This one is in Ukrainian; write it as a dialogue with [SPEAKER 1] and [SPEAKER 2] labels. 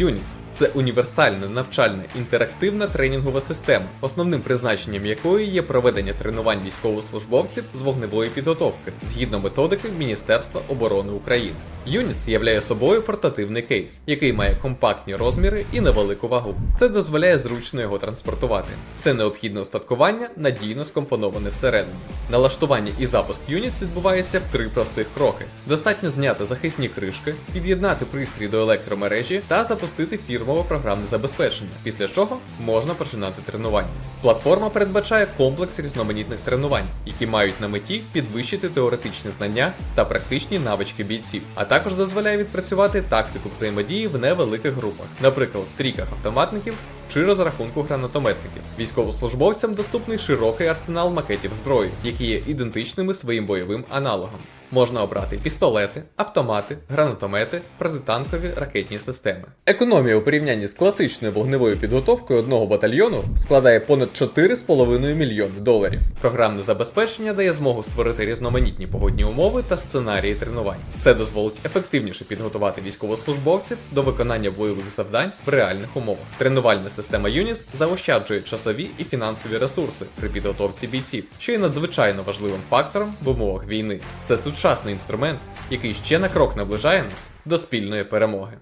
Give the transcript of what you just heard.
[SPEAKER 1] Units – це універсальна навчальна інтерактивна тренінгова система, основним призначенням якої є проведення тренувань військовослужбовців з вогневої підготовки згідно методики Міністерства оборони України. Units являє собою портативний кейс, який має компактні розміри і невелику вагу. Це дозволяє зручно його транспортувати. Все необхідне устаткування надійно скомпоноване всередині. Налаштування і запуск Units відбувається в три простих кроки. Достатньо зняти захисні кришки, під'єднати пристрій до електромережі та запустити фірмове програмне забезпечення, після чого можна починати тренування. Платформа передбачає комплекс різноманітних тренувань, які мають на меті підвищити теоретичні знання та практичні навички бійців, а також дозволяє відпрацювати тактику взаємодії в невеликих групах, наприклад, трійках автоматників чи розрахунку гранатометників. Військовослужбовцям доступний широкий арсенал макетів зброї, які є ідентичними своїм бойовим аналогам. Можна обрати пістолети, автомати, гранатомети, протитанкові ракетні системи. Економія у порівнянні з класичною вогневою підготовкою одного батальйону складає понад 4,5 мільйони доларів. Програмне забезпечення дає змогу створити різноманітні погодні умови та сценарії тренувань. Це дозволить ефективніше підготувати військовослужбовців до виконання бойових завдань в реальних умовах. Тренувальна система Юніс заощаджує часові і фінансові ресурси при підготовці бійців, що є надзвичайно важливим фактором в умовах війни. Це сучасний інструмент, який ще на крок наближає нас до спільної перемоги.